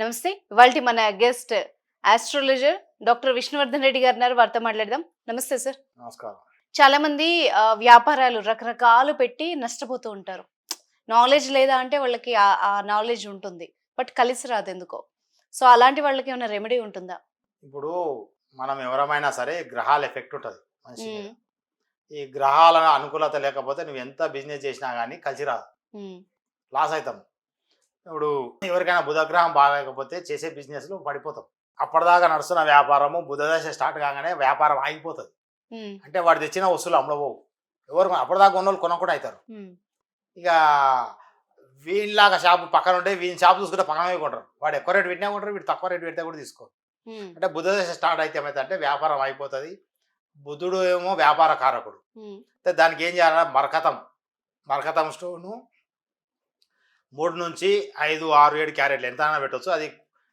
నమస్తే. ఇవాళ మన guest astrologer doctor Vishnuvardhan Reddy గారు ఉన్నారు. వారితో మాట్లాడదాం. నమస్తే సార్. నమస్కారం. చాలా మంది వ్యాపారాలు రకరకాలు పెట్టి నష్టపోతూ ఉంటారు. నాలెడ్జ్ లేదా అంటే వాళ్ళకి ఆ- నాలెడ్జ్ ఉంటుంది. బట్ కలిసి రాదు ఎందుకో సో అలాంటి వాళ్ళకి ఏమైనా రెమెడీ ఉంటుందా? ఇప్పుడు మనం ఎవరమైనా సరే గ్రహాల ఎఫెక్ట్ ఉంటుంది మనిషి ఈ గ్రహాల అనుకూలత లేకపోతే నువ్వు ఎంత బిజినెస్ చేసినా కానీ కలిసి రాదు. లాస్ అవుతాం ఇప్పుడు ఎవరికైనా బుధగ్రహం బాగాలేకపోతే చేసే బిజినెస్లు పడిపోతాం. అప్పటిదాకా నడుస్తున్న వ్యాపారము బుధదశ స్టార్ట్ కాగానే వ్యాపారం ఆగిపోతుంది. అంటే వాడు తెచ్చిన వస్తువులు అమ్మడబోవు ఎవరు అప్పటిదాకా ఉన్న వాళ్ళు కొనకుండా అవుతారు ఇక వీళ్ళలాగా షాపు పక్కన ఉంటే వీని షాప్ చూసుకుంటే పక్కన కొంటారు. వాడు ఎక్కువ రేటు పెట్టినా కొంటారు వీడు తక్కువ రేటు పెడితే కూడా తీసుకో అంటే బుధదశ స్టార్ట్ అయితే ఏమైతే వ్యాపారం అయిపోతుంది. బుధుడు ఏమో వ్యాపార కారకుడు అంటే దానికి ఏం చేయాలంటే మరకతం. మరకతం స్టోను మూడు నుంచి ఐదు ఆరు ఏడు క్యారెట్లు ఎంత అయినా పెట్టవచ్చు అది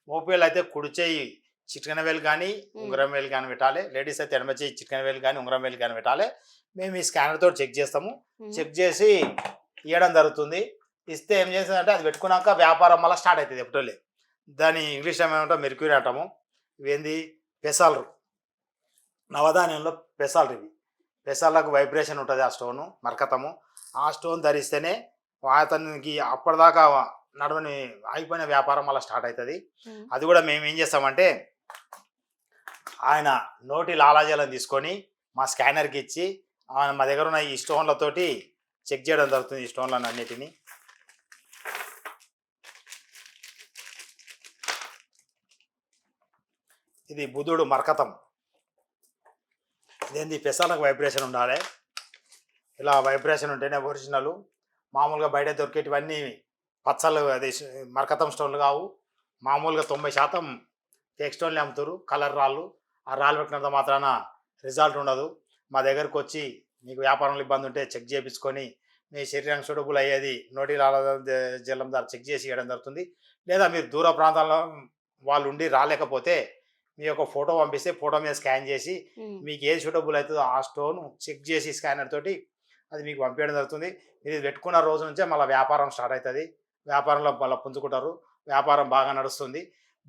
మోపేళ్ళు అయితే కుడి చేయి చిటికెన వేలు కానీ ఉంగరం వేలు కానీ పెట్టాలి. లేడీస్ అయితే ఎడమ చేయి చిటికెన వేలు కానీ ఉంగరం వేలు కానీ పెట్టాలి. మేము ఈ స్కానర్ తోటి చెక్ చేస్తాము. చెక్ చేసి ఇవ్వడం జరుగుతుంది. ఇస్తే ఏం చేస్తుందంటే అది పెట్టుకున్నాక వ్యాపారం మళ్ళీ స్టార్ట్ అవుతుంది ఎప్పుడోలే. దాని ఇంగ్లీష్ ఏమంటాం మెర్క్యూరీ అంటాము. ఇవేంది? పెసాలరు. నవధాన్యంలో పెసాలరు ఇవి. పెసాలకు వైబ్రేషన్ ఉంటుంది ఆ స్టోను మరకతము. ఆ స్టోన్ ధరిస్తేనే అతనికి అప్పటిదాకా నడవని ఆగిపోయిన వ్యాపారం మళ్ళీ స్టార్ట్ అవుతుంది. అది కూడా మేము ఏం చేస్తామంటే ఆయన నోటి లాలాజలం తీసుకొని మా స్కానర్కి ఇచ్చి ఆయన మా దగ్గర ఉన్న ఈ స్టోన్లతోటి చెక్ చేయడం జరుగుతుంది ఈ స్టోన్లను అన్నిటిని. ఇది బుధుడు మరకతం. ఇదేంది? పెసాలకు వైబ్రేషన్ ఉండాలి. ఇలా వైబ్రేషన్ ఉంటేనే ఒరిజినల్ మామూలుగా బయట దొరికేటివన్నీ పచ్చలు అది మరకతం స్టోన్లు కావు. మామూలుగా తొంభై శాతం టెక్ స్టోన్లు అమ్ముతారు. కలర్ రాళ్ళు. ఆ రాళ్ళు పెట్టినంత మాత్రాన రిజల్ట్ ఉండదు. మా దగ్గరకు వచ్చి మీకు వ్యాపారంలో ఇబ్బంది ఉంటే చెక్ చేయించుకొని మీ శరీరానికి సూటబుల్ అయ్యేది నోటి జలం ద్వారా చెక్ చేసి ఇవ్వడం జరుగుతుంది. లేదా మీరు దూర ప్రాంతాల్లో వాళ్ళు ఉండి రాలేకపోతే మీ యొక్క ఫోటో పంపిస్తే ఫోటో మీద స్కాన్ చేసి మీకు ఏది సూటబుల్ అవుతుందో ఆ స్టోన్ చెక్ చేసి స్కానర్ తోటి అది మీకు పంపించడం జరుగుతుంది. మీరు ఇది పెట్టుకున్న రోజు నుంచే మళ్ళీ వ్యాపారం స్టార్ట్ అవుతుంది. వ్యాపారంలో మళ్ళీ పుంజుకుంటారు. వ్యాపారం బాగా నడుస్తుంది.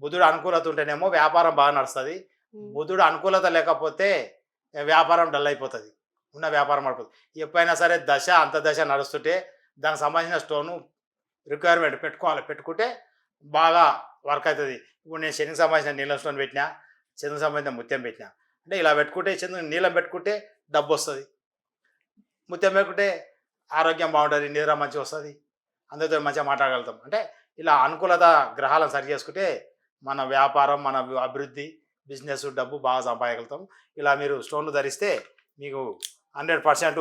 బుధుడు అనుకూలత ఉంటేనేమో వ్యాపారం బాగా నడుస్తుంది. బుధుడు అనుకూలత లేకపోతే వ్యాపారం డల్ అయిపోతుంది. ఉన్న వ్యాపారం పడిపోతుంది ఎప్పుడైనా సరే దశ అంత దశ నడుస్తుంటే దానికి సంబంధించిన స్టోను రిక్వైర్మెంట్ పెట్టుకోవాలి. పెట్టుకుంటే బాగా వర్క్ అవుతుంది. ఇప్పుడు నేను శనికి సంబంధించిన నీలం స్టోన్ పెట్టినా చంద్రుకు సంబంధించిన ముత్యం పెట్టినా. అంటే ఇలా పెట్టుకుంటే చంద్రు నీలం పెట్టుకుంటే డబ్బు వస్తుంది. ముత్యం ఆరోగ్యం బాగుంటుంది నిద్ర మంచిగా వస్తుంది. అందరితో మంచిగా మాట్లాడగలుగుతాం. అంటే ఇలా అనుకూలత గ్రహాలను సరి చేసుకుంటే మన వ్యాపారం మన అభివృద్ధి బిజినెస్ డబ్బు బాగా సంపాదగలుగుతాం ఇలా మీరు స్టోన్లు ధరిస్తే మీకు హండ్రెడ్ పర్సెంట్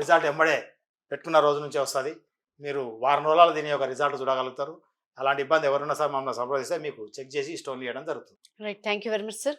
రిజల్ట్ ఎంబడే పెట్టుకున్న రోజు నుంచే వస్తుంది. మీరు వారం రోజులు దీని యొక్క రిజల్ట్ చూడగలుగుతారు. అలాంటి ఇబ్బంది ఎవరున్నా సార్ మమ్మల్ని సంప్రదిస్తే మీకు చెక్ చేసి స్టోన్లు ఇవ్వడం జరుగుతుంది. Right thank you very much sir